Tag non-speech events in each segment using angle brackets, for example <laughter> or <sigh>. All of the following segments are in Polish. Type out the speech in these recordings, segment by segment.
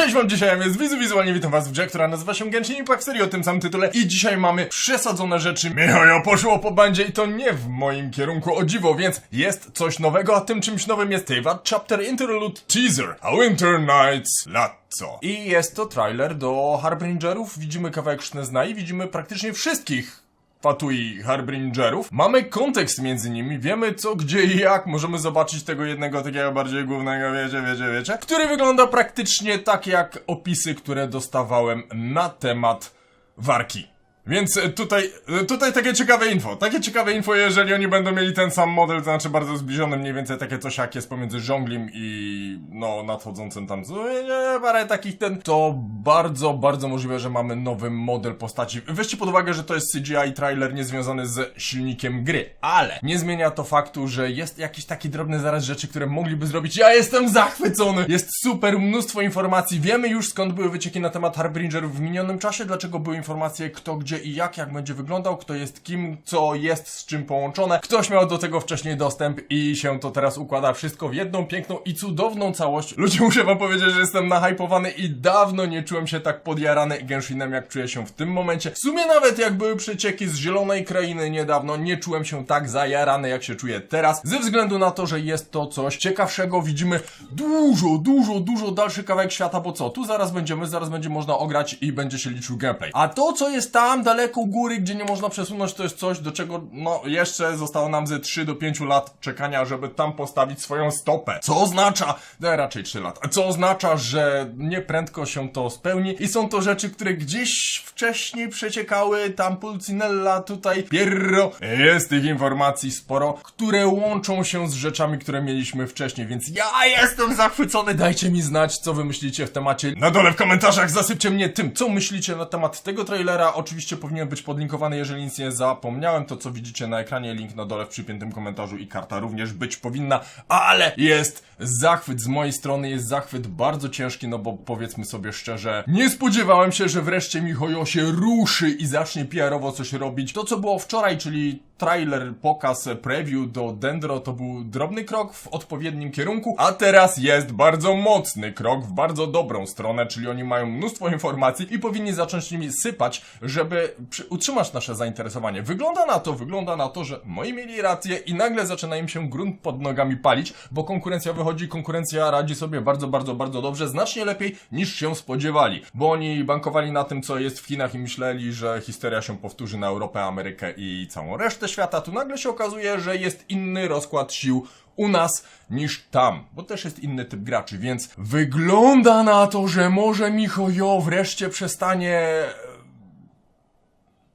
Cześć wam, dzisiaj jest Wizu Wizualnie, witam was w grze, która nazywa się Genshin Impact serii o tym samym tytule i dzisiaj mamy przesadzone rzeczy. Michał poszło po bandzie i to nie w moim kierunku, o dziwo, więc jest coś nowego, a tym czymś nowym jest Teyvat Chapter Interlude Teaser, A Winter Nights Lazzo. I jest to trailer do Harbingerów, widzimy kawałek Sztezna i widzimy praktycznie wszystkich Fatui Harbingerów. Mamy kontekst między nimi, wiemy co, gdzie i jak. Możemy zobaczyć tego jednego takiego bardziej głównego, wiecie, wiecie, wiecie, który wygląda praktycznie tak jak opisy, które dostawałem na temat Warki. Więc e, tutaj, e, tutaj takie ciekawe info. Takie ciekawe info, jeżeli oni będą mieli ten sam model, to znaczy bardzo zbliżony, mniej więcej takie coś jak jest pomiędzy żonglim i no nadchodzącym tam, nie, parę takich ten, to bardzo, bardzo możliwe, że mamy nowy model postaci. Weźcie pod uwagę, że to jest CGI trailer niezwiązany z silnikiem gry, ale nie zmienia to faktu, że jest jakiś taki drobny zaraz rzeczy, które mogliby zrobić. Ja jestem zachwycony! Jest super, mnóstwo informacji, wiemy już skąd były wycieki na temat Harbingerów w minionym czasie, dlaczego były informacje kto, gdzie i jak, jak będzie wyglądał, kto jest kim, co jest z czym połączone. Ktoś miał do tego wcześniej dostęp i się to teraz układa wszystko w jedną piękną i cudowną całość. Ludzie, <laughs> muszę wam powiedzieć, że jestem nahypowany i dawno nie czułem się tak podjarany Genshinem, jak czuję się w tym momencie. W sumie nawet jak były przecieki z Zielonej Krainy niedawno, nie czułem się tak zajarany, jak się czuję teraz, ze względu na to, że jest to coś ciekawszego. Widzimy dużo, dużo, dużo dalszy kawałek świata, bo co? Tu zaraz będziemy, zaraz będzie można ograć i będzie się liczył gameplay. A to, co jest tam daleko u góry, gdzie nie można przesunąć, to jest coś, do czego, no, jeszcze zostało nam ze 3 do 5 lat czekania, żeby tam postawić swoją stopę. Co oznacza, no raczej 3 lata, co oznacza, że nieprędko się to spełni i są to rzeczy, które gdzieś wcześniej przeciekały, tam Pulcinella, tutaj Pierro. Jest tych informacji sporo, które łączą się z rzeczami, które mieliśmy wcześniej, więc ja jestem zachwycony. Dajcie mi znać, co wy myślicie w temacie. Na dole w komentarzach zasypcie mnie tym, co myślicie na temat tego trailera. Oczywiście powinien być podlinkowany, jeżeli nic nie zapomniałem. To, co widzicie na ekranie, link na dole w przypiętym komentarzu i karta również być powinna, ale jest zachwyt z mojej strony, jest zachwyt bardzo ciężki, no bo powiedzmy sobie szczerze, nie spodziewałem się, że wreszcie Mihoyo się ruszy i zacznie PR-owo coś robić. To, co było wczoraj, czyli trailer, pokaz, preview do Dendro to był drobny krok w odpowiednim kierunku, a teraz jest bardzo mocny krok w bardzo dobrą stronę, czyli oni mają mnóstwo informacji i powinni zacząć nimi sypać, żeby utrzymać nasze zainteresowanie. Wygląda na to, wygląda na to, że moi mieli rację i nagle zaczyna im się grunt pod nogami palić, bo konkurencja wychodzi, konkurencja radzi sobie bardzo, bardzo, bardzo dobrze, znacznie lepiej niż się spodziewali, bo oni bankowali na tym, co jest w Chinach i myśleli, że historia się powtórzy na Europę, Amerykę i całą resztę świata, tu nagle się okazuje, że jest inny rozkład sił u nas niż tam, bo też jest inny typ graczy, więc wygląda na to, że może Michojo wreszcie przestanie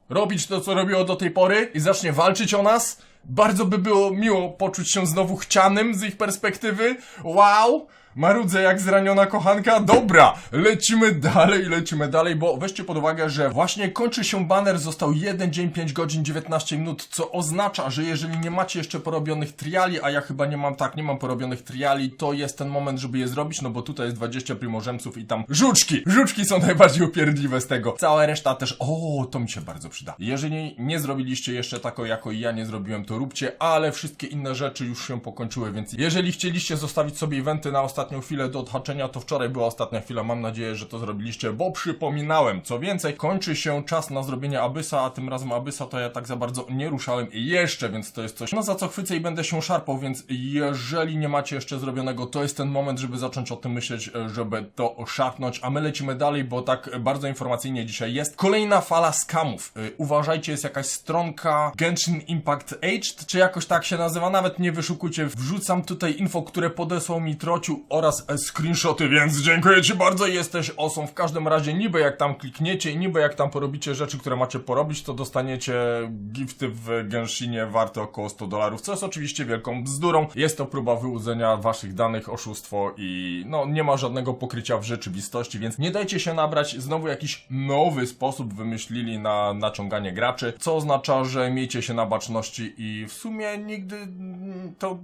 robić to, co robiło do tej pory i zacznie walczyć o nas. Bardzo by było miło poczuć się znowu chcianym z ich perspektywy. Wow! Marudzę jak zraniona kochanka. Dobra, lecimy dalej, lecimy dalej, bo weźcie pod uwagę, że właśnie kończy się banner, został 1 dzień, 5 godzin, 19 minut, co oznacza, że jeżeli nie macie jeszcze porobionych triali, a ja chyba nie mam tak, nie mam porobionych triali, to jest ten moment, żeby je zrobić, no bo tutaj jest 20 primożemców i tam żuczki. Żuczki są <laughs> najbardziej upierdliwe z tego. Cała reszta też, o, to mi się bardzo przyda. Jeżeli nie zrobiliście jeszcze tako, jako ja nie zrobiłem, to róbcie, ale wszystkie inne rzeczy już się pokończyły, więc jeżeli chcieliście zostawić sobie eventy na ostatnią chwilę do odhaczenia, to wczoraj była ostatnia chwila, mam nadzieję, że to zrobiliście, bo przypominałem. Co więcej, kończy się czas na zrobienie Abysa, a tym razem Abysa to ja tak za bardzo nie ruszałem jeszcze, więc to jest coś, no za co chwycę i będę się szarpał, więc jeżeli nie macie jeszcze zrobionego, to jest ten moment, żeby zacząć o tym myśleć, żeby to szarpnąć, a my lecimy dalej, bo tak bardzo informacyjnie dzisiaj jest. Kolejna fala skamów. Y, Uważajcie, jest jakaś stronka Genshin Impact Aged, czy jakoś tak się nazywa, nawet nie wyszukujcie. Wrzucam tutaj info, które podesłał mi Trociu oraz screenshoty, więc dziękuję Ci bardzo, jesteś osą. W każdym razie niby jak tam klikniecie i niby jak tam porobicie rzeczy, które macie porobić, to dostaniecie gifty w Genshinie warte około 100 dolarów, co jest oczywiście wielką bzdurą. Jest to próba wyłudzenia Waszych danych, oszustwo i no nie ma żadnego pokrycia w rzeczywistości, więc nie dajcie się nabrać. Znowu jakiś nowy sposób wymyślili na naciąganie graczy, co oznacza, że miejcie się na baczności i w sumie nigdy to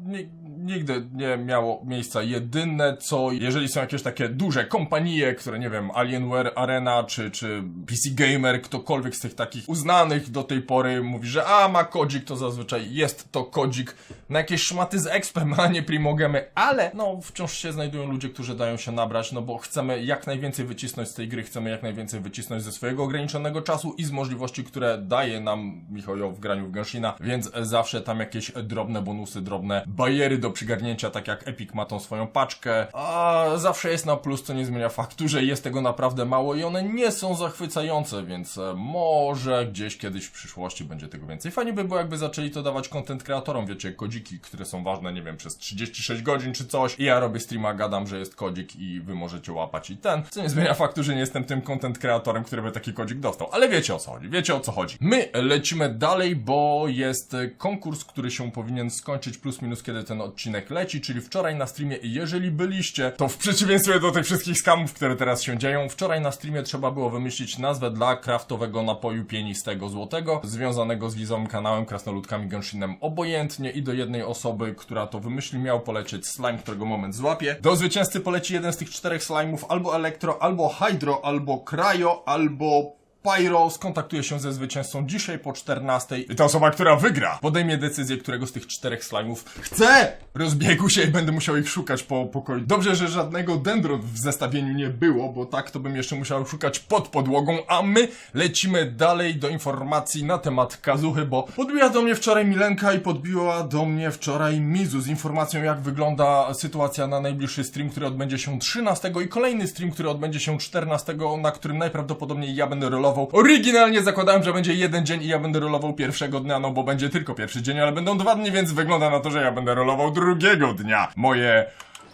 nigdy nie miało miejsca. Jedyne co, jeżeli są jakieś takie duże kompanie, które nie wiem, Alienware Arena czy, czy PC Gamer, ktokolwiek z tych takich uznanych do tej pory mówi, że a ma kodzik, to zazwyczaj jest to kodzik na jakieś szmaty z expem, <laughs> a nie primogemy, ale no wciąż się znajdują ludzie, którzy dają się nabrać, no bo chcemy jak najwięcej wycisnąć z tej gry, chcemy jak najwięcej wycisnąć ze swojego ograniczonego czasu i z możliwości, które daje nam Michał w graniu w Genshina, więc zawsze tam jakieś drobne bonusy, drobne bariery do przygarnięcia, tak jak Epic ma tą swoją paczkę, a zawsze jest na plus, co nie zmienia faktu, że jest tego naprawdę mało i one nie są zachwycające, więc e, może gdzieś kiedyś w przyszłości będzie tego więcej. Fajnie by było, jakby zaczęli to dawać content kreatorom, wiecie, kodziki, które są ważne, nie wiem, przez 36 godzin czy coś. I ja robię streama, gadam, że jest kodzik i wy możecie łapać i ten, co nie zmienia faktu, że nie jestem tym content kreatorem, który by taki kodzik dostał, ale wiecie o co chodzi, wiecie o co chodzi. My lecimy dalej, bo jest e, konkurs, który się powinien skończyć plus minus kiedy ten odcinek leci, czyli wczoraj na streamie. Jeżeli byliście, to w przeciwieństwie do tych wszystkich skamów, które teraz się dzieją, wczoraj na streamie trzeba było wymyślić nazwę dla kraftowego napoju pienistego złotego, związanego z wizowym kanałem Krasnoludkami Genshinem obojętnie i do jednej osoby, która to wymyśli, miał polecieć slime, którego moment złapie. Do zwycięzcy poleci jeden z tych czterech slime'ów, albo elektro, albo hydro, albo cryo, albo Pyro skontaktuje się ze zwycięzcą dzisiaj po 14 i ta osoba, która wygra, podejmie decyzję, którego z tych czterech slime'ów chce! Rozbiegł się i będę musiał ich szukać po pokoju. Dobrze, że żadnego dendron w zestawieniu nie było, bo tak to bym jeszcze musiał szukać pod podłogą, a my lecimy dalej do informacji na temat Kazuchy, bo podbiła do mnie wczoraj Milenka i podbiła do mnie wczoraj Mizu z informacją, jak wygląda sytuacja na najbliższy stream, który odbędzie się 13 i kolejny stream, który odbędzie się 14, na którym najprawdopodobniej ja będę rolował. Oryginalnie zakładałem, że będzie jeden dzień i ja będę rolował pierwszego dnia, no bo będzie tylko pierwszy dzień, ale będą dwa dni, więc wygląda na to, że ja będę rolował drugiego dnia. Moje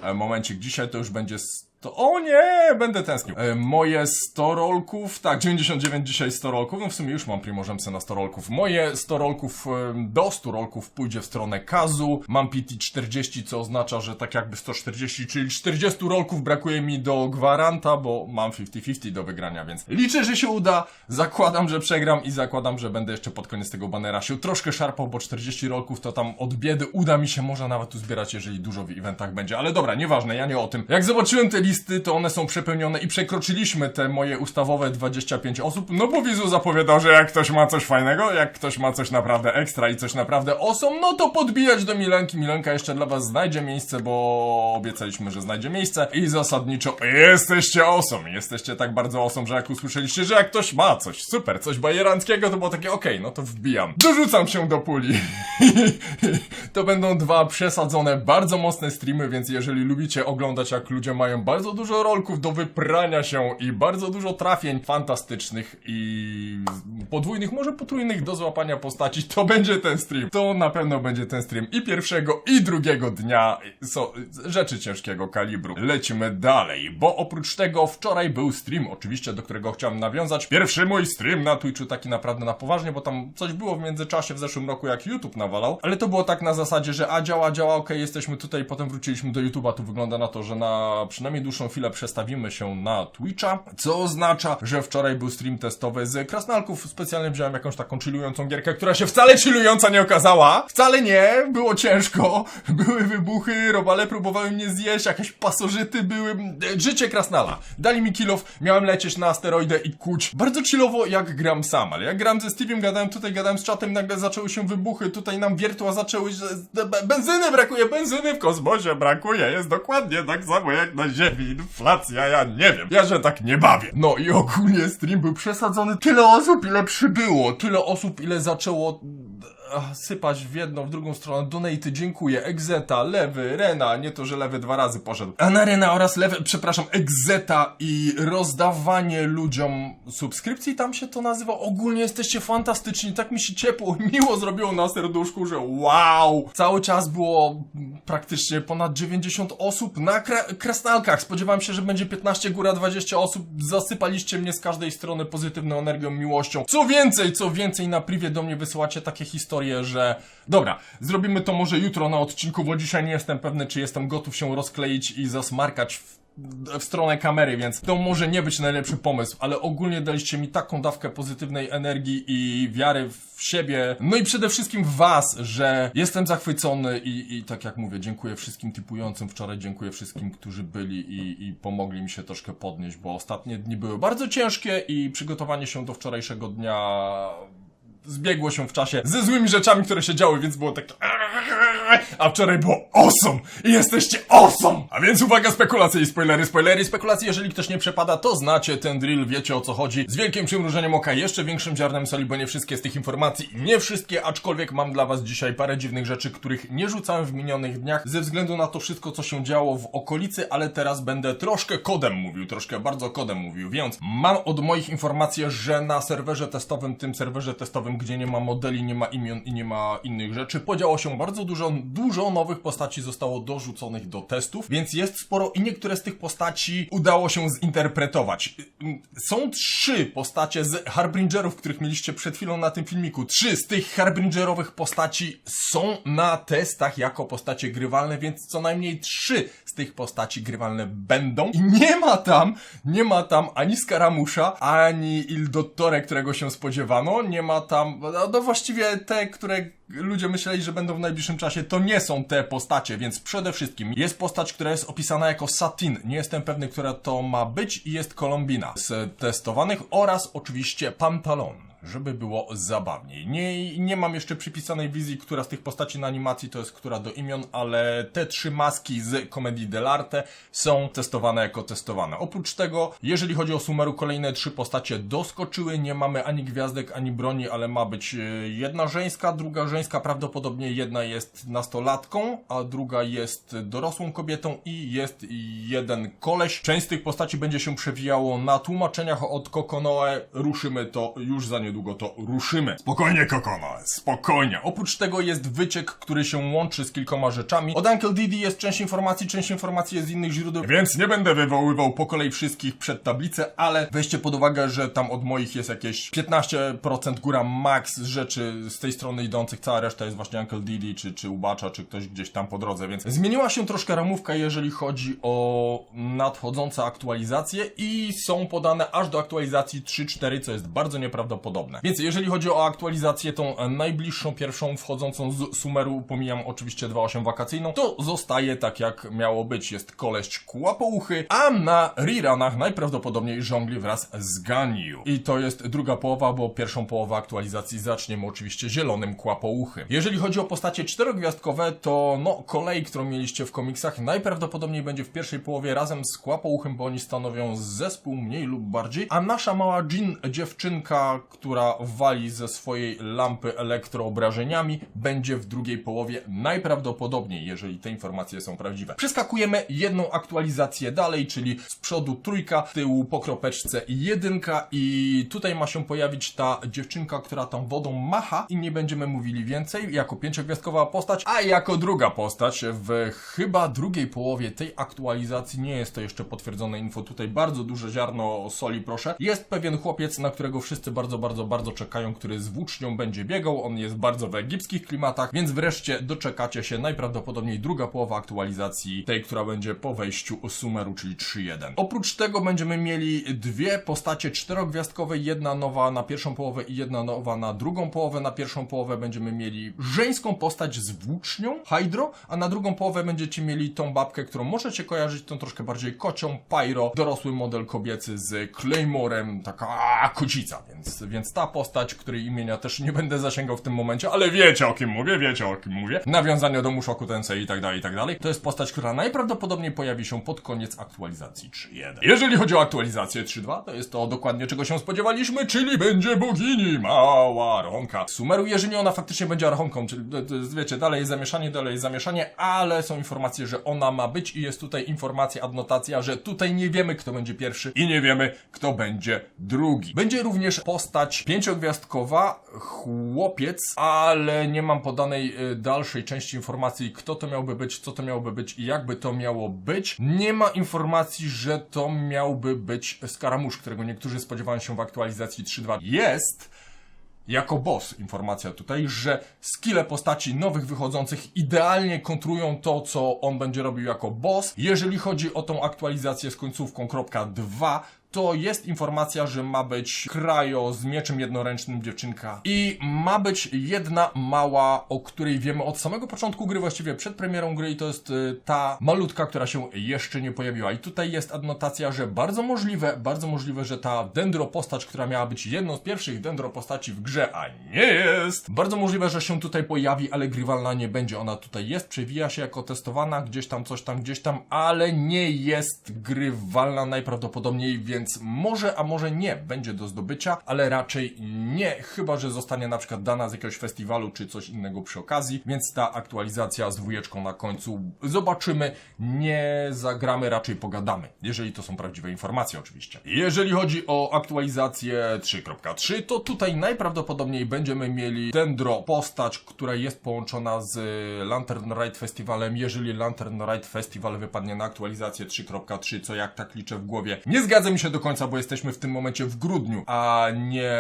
e, momencik dzisiaj to już będzie 100... O nie, będę tęsknił. E, moje 100 rolków, tak, 99 dzisiaj 100 rolków, no w sumie już mam primożemce na 100 rolków. Moje 100 rolków, e, do 100 rolków pójdzie w stronę Kazu. Mam PT 40, co oznacza, że tak jakby 140, czyli 40 rolków brakuje mi do gwaranta, bo mam 50-50 do wygrania, więc liczę, że się uda. Zakładam, że przegram i zakładam, że będę jeszcze pod koniec tego banera się troszkę szarpał, bo 40 rolków to tam od biedy uda mi się może nawet tu zbierać, jeżeli dużo w eventach będzie. Ale dobra, nieważne, ja nie o tym. Jak zobaczyłem te listy, to one są przepełnione i przekroczyliśmy te moje ustawowe 25 osób, no bo Wizu zapowiadał, że jak ktoś ma coś fajnego, jak ktoś ma coś naprawdę ekstra i coś naprawdę awesome, no to podbijać do Milenki. Milenka jeszcze dla was znajdzie miejsce, bo obiecaliśmy, że znajdzie miejsce i zasadniczo jesteście awesome. Jesteście tak bardzo awesome, że jak usłyszeliście, że jak ktoś ma coś super, coś bajeranckiego, to było takie okej, no to wbijam. Dorzucam się do puli. <laughs> to będą dwa przesadzone, bardzo mocne streamy, więc jeżeli lubicie oglądać, jak ludzie mają bardzo dużo rolków do wyprania się i bardzo dużo trafień fantastycznych i podwójnych, może potrójnych do złapania postaci, to będzie ten stream. To na pewno będzie ten stream i pierwszego, i drugiego dnia. Są rzeczy ciężkiego kalibru. Lecimy dalej, bo oprócz tego wczoraj był stream, oczywiście, do którego chciałem nawiązać. Pierwszy mój stream na Twitchu, taki naprawdę na poważnie, bo tam coś było w międzyczasie w zeszłym roku, jak YouTube nawalał, ale to było tak na zasadzie, że a działa, działa, okej, jesteśmy tutaj, potem wróciliśmy do YouTube'a, tu wygląda na to, że na przynajmniej dłuższą chwilę przestawimy się na Twitcha, co oznacza, że wczoraj był stream testowy z Krasnalków. Specjalnie wziąłem jakąś taką chillującą gierkę, która się wcale chillująca nie okazała. Wcale nie, było ciężko, <laughs> były wybuchy, robale próbowały mnie zjeść, jakieś pasożyty były, życie Krasnala. Dali mi kilof, miałem lecieć na asteroidę i kuć. Bardzo chillowo jak gram sam, ale jak gram ze Steve'em, gadałem tutaj, gadałem z czatem, nagle zaczęły się wybuchy, tutaj nam wiertła zaczęły, benzyny brakuje, benzyny w kosmosie brakuje, jest dokładnie tak samo jak na Ziemi, inflacja, ja nie wiem, ja się tak nie bawię. No i ogólnie stream był przesadzony, tyle osób ile przybyło, tyle osób ile zaczęło sypać w jedną, w drugą stronę. Donaty, dziękuję. Egzeta, Lewy, Rena, nie to, że Lewy dwa razy poszedł. Anarena oraz Lewy, przepraszam, Egzeta i rozdawanie ludziom subskrypcji, tam się to nazywa. Ogólnie jesteście fantastyczni, tak mi się ciepło, miło zrobiło na serduszku, że wow! Cały czas było praktycznie ponad 90 osób na kra- krasnalkach. Spodziewałem się, że będzie 15 góra 20 osób. Zasypaliście mnie z każdej strony pozytywną energią, miłością. Co więcej, co więcej, na privie do mnie wysyłacie takie historie, że dobra, zrobimy to może jutro na odcinku, bo dzisiaj nie jestem pewny, czy jestem gotów się rozkleić i zasmarkać w w stronę kamery, więc to może nie być najlepszy pomysł, ale ogólnie daliście mi taką dawkę pozytywnej energii i wiary w siebie, no i przede wszystkim w was, że jestem zachwycony i, i tak jak mówię, dziękuję wszystkim typującym. Wczoraj, dziękuję wszystkim, którzy byli i, i pomogli mi się troszkę podnieść, bo ostatnie dni były bardzo ciężkie i przygotowanie się do wczorajszego dnia zbiegło się w czasie ze złymi rzeczami, które się działy, więc było takie... A wczoraj było awesome! I jesteście awesome! A więc uwaga, spekulacje i spoilery, spoilery, spekulacje. Jeżeli ktoś nie przepada, to znacie ten drill, wiecie o co chodzi. Z wielkim przymrużeniem oka, jeszcze większym ziarnem soli, bo nie wszystkie z tych informacji, nie wszystkie, aczkolwiek mam dla was dzisiaj parę dziwnych rzeczy, których nie rzucałem w minionych dniach, ze względu na to wszystko, co się działo w okolicy, ale teraz będę troszkę kodem mówił, troszkę bardzo kodem mówił, więc mam od moich informacji, że na serwerze testowym, tym serwerze testowym, gdzie nie ma modeli, nie ma imion i nie ma innych rzeczy, podziało się bardzo dużo, dużo nowych postaci zostało dorzuconych do testów, więc jest sporo i niektóre z tych postaci udało się zinterpretować. Są trzy postacie z Harbingerów, których mieliście przed chwilą na tym filmiku. Trzy z tych Harbingerowych postaci są na testach jako postacie grywalne, więc co najmniej trzy z tych postaci grywalne będą. I nie ma tam, nie ma tam ani Skaramusza, ani Il Dottore, którego się spodziewano. Nie ma tam, no, no właściwie te, które ludzie myśleli, że będą w najbliższym czasie, to nie są te postacie, więc przede wszystkim jest postać, która jest opisana jako Satin. Nie jestem pewny, która to ma być i jest Kolumbina z testowanych oraz oczywiście Pantalon żeby było zabawniej. Nie, nie mam jeszcze przypisanej wizji, która z tych postaci na animacji to jest która do imion, ale te trzy maski z komedii dell'arte są testowane jako testowane. Oprócz tego, jeżeli chodzi o Sumeru, kolejne trzy postacie doskoczyły. Nie mamy ani gwiazdek, ani broni, ale ma być e, jedna żeńska, druga żeńska, prawdopodobnie jedna jest nastolatką, a druga jest dorosłą kobietą i jest jeden koleś. Część z tych postaci będzie się przewijało na tłumaczeniach od Kokonoe. Ruszymy to już za niedługo to ruszymy. Spokojnie, Kokono, spokojnie. Oprócz tego jest wyciek, który się łączy z kilkoma rzeczami. Od Uncle Didi jest część informacji, część informacji jest z innych źródeł, więc nie będę wywoływał po kolei wszystkich przed tablicę, ale weźcie pod uwagę, że tam od moich jest jakieś 15% góra max rzeczy z tej strony idących, cała reszta jest właśnie Uncle Didi, czy, czy Ubacza, czy ktoś gdzieś tam po drodze, więc zmieniła się troszkę ramówka, jeżeli chodzi o nadchodzące aktualizacje i są podane aż do aktualizacji 3.4, co jest bardzo nieprawdopodobne. Więc jeżeli chodzi o aktualizację, tą e, najbliższą, pierwszą wchodzącą z Sumeru, pomijam oczywiście 2.8 wakacyjną, to zostaje tak jak miało być. Jest koleś kłapouchy, a na rerunach najprawdopodobniej żongli wraz z Ganyu. I to jest druga połowa, bo pierwszą połowę aktualizacji zaczniemy oczywiście zielonym kłapouchy. Jeżeli chodzi o postacie czterogwiazdkowe, to no kolej, którą mieliście w komiksach, najprawdopodobniej będzie w pierwszej połowie razem z kłapouchem, bo oni stanowią zespół mniej lub bardziej, a nasza mała Jean, dziewczynka, która wali ze swojej lampy elektroobrażeniami, będzie w drugiej połowie najprawdopodobniej, jeżeli te informacje są prawdziwe. Przeskakujemy jedną aktualizację dalej, czyli z przodu trójka, z tyłu po kropeczce jedynka i tutaj ma się pojawić ta dziewczynka, która tam wodą macha i nie będziemy mówili więcej, jako pięciogwiazdkowa postać, a jako druga postać w chyba drugiej połowie tej aktualizacji, nie jest to jeszcze potwierdzone info, tutaj bardzo duże ziarno soli proszę, jest pewien chłopiec, na którego wszyscy bardzo, bardzo, bardzo czekają, który z włócznią będzie biegał, on jest bardzo w egipskich klimatach, więc wreszcie doczekacie się najprawdopodobniej druga połowa aktualizacji, tej, która będzie po wejściu Sumeru, czyli 3.1. Oprócz tego będziemy mieli dwie postacie czterogwiazdkowe, jedna nowa na pierwszą połowę i jedna nowa na drugą połowę. Na pierwszą połowę będziemy mieli żeńską postać z włócznią, Hydro, a na drugą połowę będziecie mieli tą babkę, którą możecie kojarzyć, tą troszkę bardziej kocią, Pyro, dorosły model kobiecy z Claymorem, taka kocica, więc, więc ta postać, której imienia też nie będę zasięgał w tym momencie, ale wiecie o kim mówię, wiecie o kim mówię. Nawiązanie do Mushoku Tensei i tak dalej, i tak dalej. To jest postać, która najprawdopodobniej pojawi się pod koniec aktualizacji 3.1. Jeżeli chodzi o aktualizację 3.2, to jest to dokładnie czego się spodziewaliśmy, czyli będzie bogini, mała rąka. Sumeru, jeżeli ona faktycznie będzie archonką, czyli jest, wiecie, dalej jest zamieszanie, dalej jest zamieszanie, ale są informacje, że ona ma być i jest tutaj informacja, adnotacja, że tutaj nie wiemy kto będzie pierwszy i nie wiemy kto będzie drugi. Będzie również postać pięciogwiazdkowa, chłopiec, ale nie mam podanej y, dalszej części informacji, kto to miałby być, co to miałoby być i jakby to miało być. Nie ma informacji, że to miałby być Skaramusz, którego niektórzy spodziewają się w aktualizacji 3.2. Jest jako boss informacja tutaj, że skille postaci nowych wychodzących idealnie kontrują to, co on będzie robił jako boss. Jeżeli chodzi o tą aktualizację z końcówką kropka 2, to jest informacja, że ma być krajo z mieczem jednoręcznym dziewczynka i ma być jedna mała, o której wiemy od samego początku gry, właściwie przed premierą gry i to jest y, ta malutka, która się jeszcze nie pojawiła. I tutaj jest adnotacja, że bardzo możliwe, bardzo możliwe, że ta dendro postać, która miała być jedną z pierwszych dendro postaci w grze, a nie jest, bardzo możliwe, że się tutaj pojawi, ale grywalna nie będzie. Ona tutaj jest, przewija się jako testowana, gdzieś tam, coś tam, gdzieś tam, ale nie jest grywalna najprawdopodobniej, więc może, a może nie będzie do zdobycia, ale raczej nie, chyba że zostanie na przykład dana z jakiegoś festiwalu czy coś innego przy okazji, więc ta aktualizacja z dwójeczką na końcu zobaczymy, nie zagramy, raczej pogadamy, jeżeli to są prawdziwe informacje oczywiście. Jeżeli chodzi o aktualizację 3.3, to tutaj najprawdopodobniej będziemy mieli Dendro postać, która jest połączona z Lantern Ride Festivalem, jeżeli Lantern Ride Festival wypadnie na aktualizację 3.3, co jak tak liczę w głowie, nie zgadza mi do końca, bo jesteśmy w tym momencie w grudniu, a nie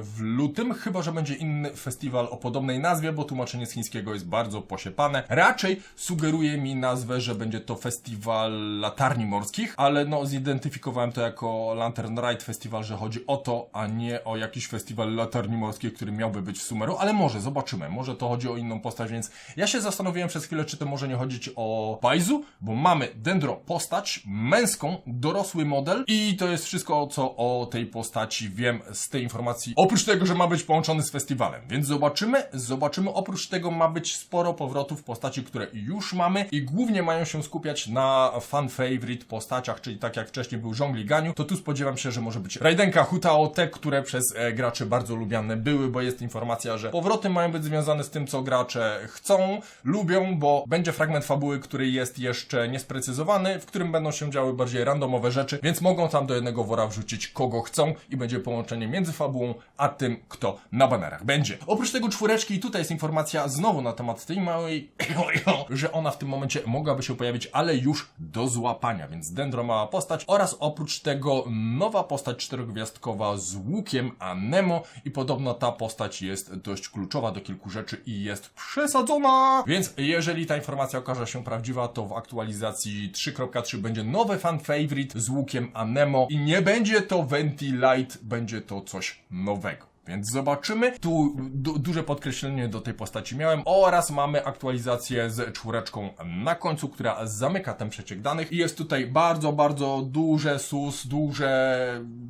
w lutym, chyba że będzie inny festiwal o podobnej nazwie, bo tłumaczenie z chińskiego jest bardzo posiepane. Raczej sugeruje mi nazwę, że będzie to festiwal latarni morskich, ale no zidentyfikowałem to jako Lantern Ride Festival, że chodzi o to, a nie o jakiś festiwal latarni morskich, który miałby być w Sumeru, ale może, zobaczymy. Może to chodzi o inną postać, więc ja się zastanowiłem przez chwilę, czy to może nie chodzić o Baizu, bo mamy Dendro postać męską, dorosły model i to jest wszystko, co o tej postaci wiem z tej informacji. Oprócz tego, że ma być połączony z festiwalem, więc zobaczymy, zobaczymy. Oprócz tego ma być sporo powrotów postaci, które już mamy i głównie mają się skupiać na fan favorite postaciach, czyli tak jak wcześniej był Zhongli Ganiu, to tu spodziewam się, że może być Raidenka Hutao, te, które przez e, graczy bardzo lubiane były, bo jest informacja, że powroty mają być związane z tym, co gracze chcą, lubią, bo będzie fragment fabuły, który jest jeszcze niesprecyzowany, w którym będą się działy bardziej randomowe rzeczy, więc mogą tam do jednego wora wrzucić kogo chcą i będzie połączenie między fabułą, a tym, kto na banerach będzie. Oprócz tego czwóreczki, i tutaj jest informacja znowu na temat tej małej, <coughs> że ona w tym momencie mogłaby się pojawić, ale już do złapania, więc Dendro mała postać oraz oprócz tego nowa postać czterogwiazdkowa z łukiem Anemo i podobno ta postać jest dość kluczowa do kilku rzeczy i jest przesadzona. Więc jeżeli ta informacja okaże się prawdziwa, to w aktualizacji 3.3 będzie nowy fan favorite z łukiem Anemo i nie będzie to Ventilite, będzie to coś nowego. Więc zobaczymy. Tu du duże podkreślenie do tej postaci miałem. Oraz mamy aktualizację z czwóreczką na końcu, która zamyka ten przeciek danych. I jest tutaj bardzo, bardzo duże sus, duże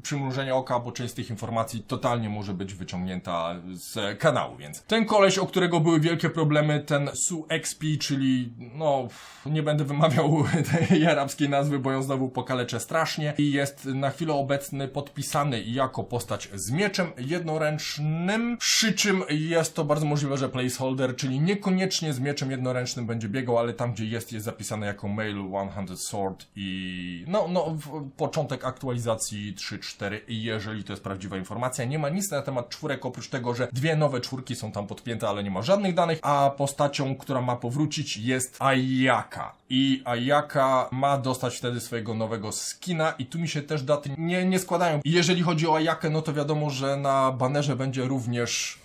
przymrużenie oka, bo część z tych informacji totalnie może być wyciągnięta z kanału. Więc ten koleś, o którego były wielkie problemy, ten Su XP, czyli no, nie będę wymawiał <laughs> tej arabskiej nazwy, bo ją znowu pokaleczę strasznie. I jest na chwilę obecny podpisany jako postać z mieczem jednoręcznym, przy czym jest to bardzo możliwe, że placeholder, czyli niekoniecznie z mieczem jednoręcznym będzie biegał, ale tam gdzie jest, jest zapisane jako Mail One Handed Sword i no, no, początek aktualizacji 3.4 i jeżeli to jest prawdziwa informacja, nie ma nic na temat czwórek, oprócz tego, że dwie nowe czwórki są tam podpięte, ale nie ma żadnych danych, a postacią, która ma powrócić jest Ayaka. I Ayaka ma dostać wtedy swojego nowego skina i tu mi się też daty nie, nie składają. Jeżeli chodzi o Ayakę, no to wiadomo, że na banerze będzie również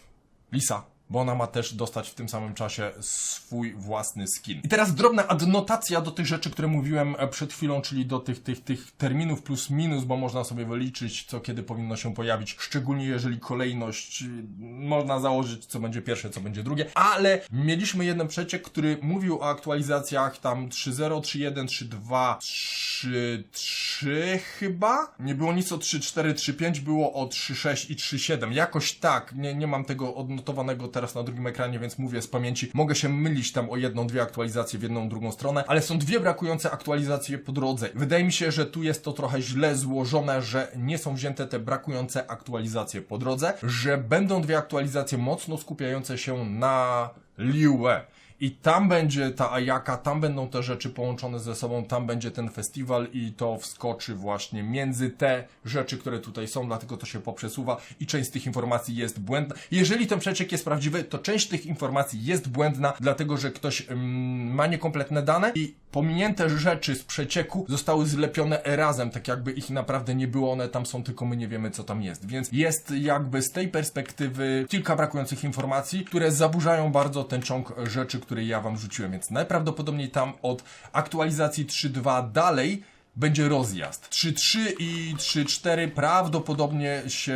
Lisa, bo ona ma też dostać w tym samym czasie swój własny skin. I teraz drobna adnotacja do tych rzeczy, które mówiłem e, przed chwilą, czyli do tych, tych, tych terminów plus minus, bo można sobie wyliczyć, co kiedy powinno się pojawić, szczególnie jeżeli kolejność y, można założyć, co będzie pierwsze, co będzie drugie, ale mieliśmy jeden przeciek, który mówił o aktualizacjach tam 3.0, 3.1, 3.2, 3.3 chyba? Nie było nic o 3.4, 3.5, było o 3.6 i 3.7. Jakoś tak, nie, nie mam tego odnotowanego teraz na drugim ekranie, więc mówię z pamięci. Mogę się mylić tam o jedną, dwie aktualizacje w jedną, drugą stronę, ale są dwie brakujące aktualizacje po drodze. Wydaje mi się, że tu jest to trochę źle złożone, że nie są wzięte te brakujące aktualizacje po drodze, że będą dwie aktualizacje mocno skupiające się na Liue. I tam będzie ta Ayaka, tam będą te rzeczy połączone ze sobą, tam będzie ten festiwal i to wskoczy właśnie między te rzeczy, które tutaj są, dlatego to się poprzesuwa i część z tych informacji jest błędna. Jeżeli ten przeciek jest prawdziwy, to część tych informacji jest błędna, dlatego że ktoś ym, ma niekompletne dane i pominięte rzeczy z przecieku zostały zlepione razem, tak jakby ich naprawdę nie było, one tam są, tylko my nie wiemy co tam jest. Więc jest jakby z tej perspektywy kilka brakujących informacji, które zaburzają bardzo ten ciąg rzeczy, które ja wam rzuciłem. Więc najprawdopodobniej tam od aktualizacji 3.2 dalej będzie rozjazd. 3-3 i 3-4 prawdopodobnie się...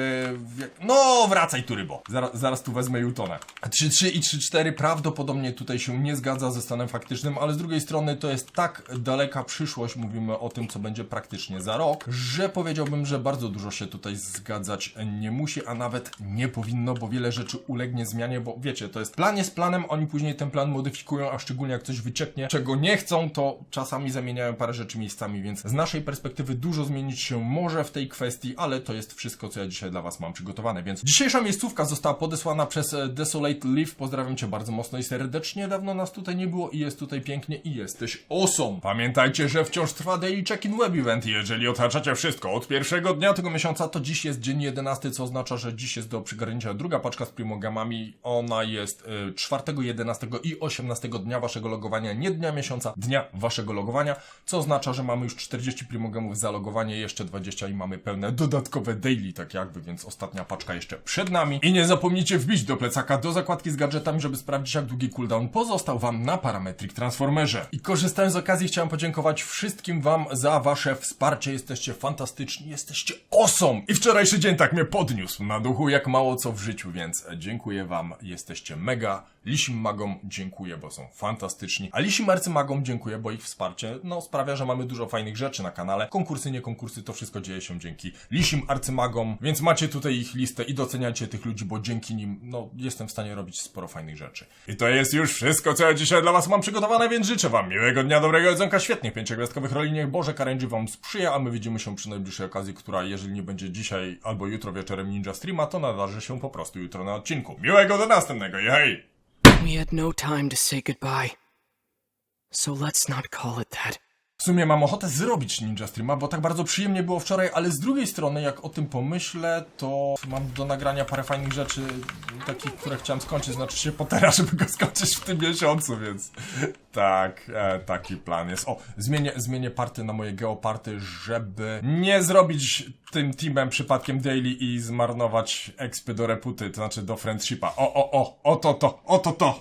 No, wracaj tu, rybo. Zaraz, zaraz tu wezmę Jutonę. 3-3 i 3-4 prawdopodobnie tutaj się nie zgadza ze stanem faktycznym, ale z drugiej strony to jest tak daleka przyszłość, mówimy o tym, co będzie praktycznie za rok, że powiedziałbym, że bardzo dużo się tutaj zgadzać nie musi, a nawet nie powinno, bo wiele rzeczy ulegnie zmianie, bo wiecie, to jest plan jest planem, oni później ten plan modyfikują, a szczególnie jak coś wycieknie, czego nie chcą, to czasami zamieniają parę rzeczy miejscami, więc z naszej perspektywy dużo zmienić się może w tej kwestii, ale to jest wszystko, co ja dzisiaj dla Was mam przygotowane, więc dzisiejsza miejscówka została podesłana przez e, Desolate Leaf, pozdrawiam Cię bardzo mocno i serdecznie, dawno nas tutaj nie było i jest tutaj pięknie i jesteś awesome. Pamiętajcie, że wciąż trwa Daily Check-in Web Event. Jeżeli otaczacie wszystko od pierwszego dnia tego miesiąca, to dziś jest dzień 11, co oznacza, że dziś jest do przygarnięcia druga paczka z primogamami, ona jest y, 4, 11 i 18 dnia Waszego logowania, nie dnia miesiąca, dnia Waszego logowania, co oznacza, że mamy już 40 primogamów za logowanie, jeszcze 20 i mamy pełne dodatkowe daily, tak jakby, więc ostatnia paczka jeszcze przed nami. I nie zapomnijcie wbić do plecaka do zakładki z gadżetami, żeby sprawdzić jak długi cooldown pozostał Wam na Parametric Transformerze. I korzystając z okazji chciałem podziękować wszystkim Wam za Wasze wsparcie, jesteście fantastyczni, jesteście awesome! I wczorajszy dzień tak mnie podniósł na duchu jak mało co w życiu, więc dziękuję Wam, jesteście mega. Lisim Magom dziękuję, bo są fantastyczni. A Lisim Arcymagom dziękuję, bo ich wsparcie no, sprawia, że mamy dużo fajnych rzeczy na kanale. Konkursy, nie konkursy, to wszystko dzieje się dzięki Lisim Arcymagom, więc macie tutaj ich listę i doceniacie tych ludzi, bo dzięki nim no, jestem w stanie robić sporo fajnych rzeczy. I to jest już wszystko, co ja dzisiaj dla Was mam przygotowane, więc życzę Wam miłego dnia, dobrego jedzonka, świetnych pięciogwiazdkowych roli, niech Boże Karędzi Wam sprzyja, a my widzimy się przy najbliższej okazji, która jeżeli nie będzie dzisiaj albo jutro wieczorem Ninja Streama, to nadarzy się po prostu jutro na odcinku. Miłego do następnego, i hej! We had no time to say goodbye. So let's not call it that. W sumie mam ochotę zrobić Ninja Streama, bo tak bardzo przyjemnie było wczoraj, ale z drugiej strony, jak o tym pomyślę, to mam do nagrania parę fajnych rzeczy, takich, które chciałem skończyć, znaczy się Pottera, <laughs> żeby go skończyć w tym miesiącu, więc tak, e, taki plan jest. O, zmienię, zmienię party na moje geoparty, żeby nie zrobić tym teamem przypadkiem daily i zmarnować expy do reputy, to znaczy do friendshipa. O, o, o, o to to, o to to!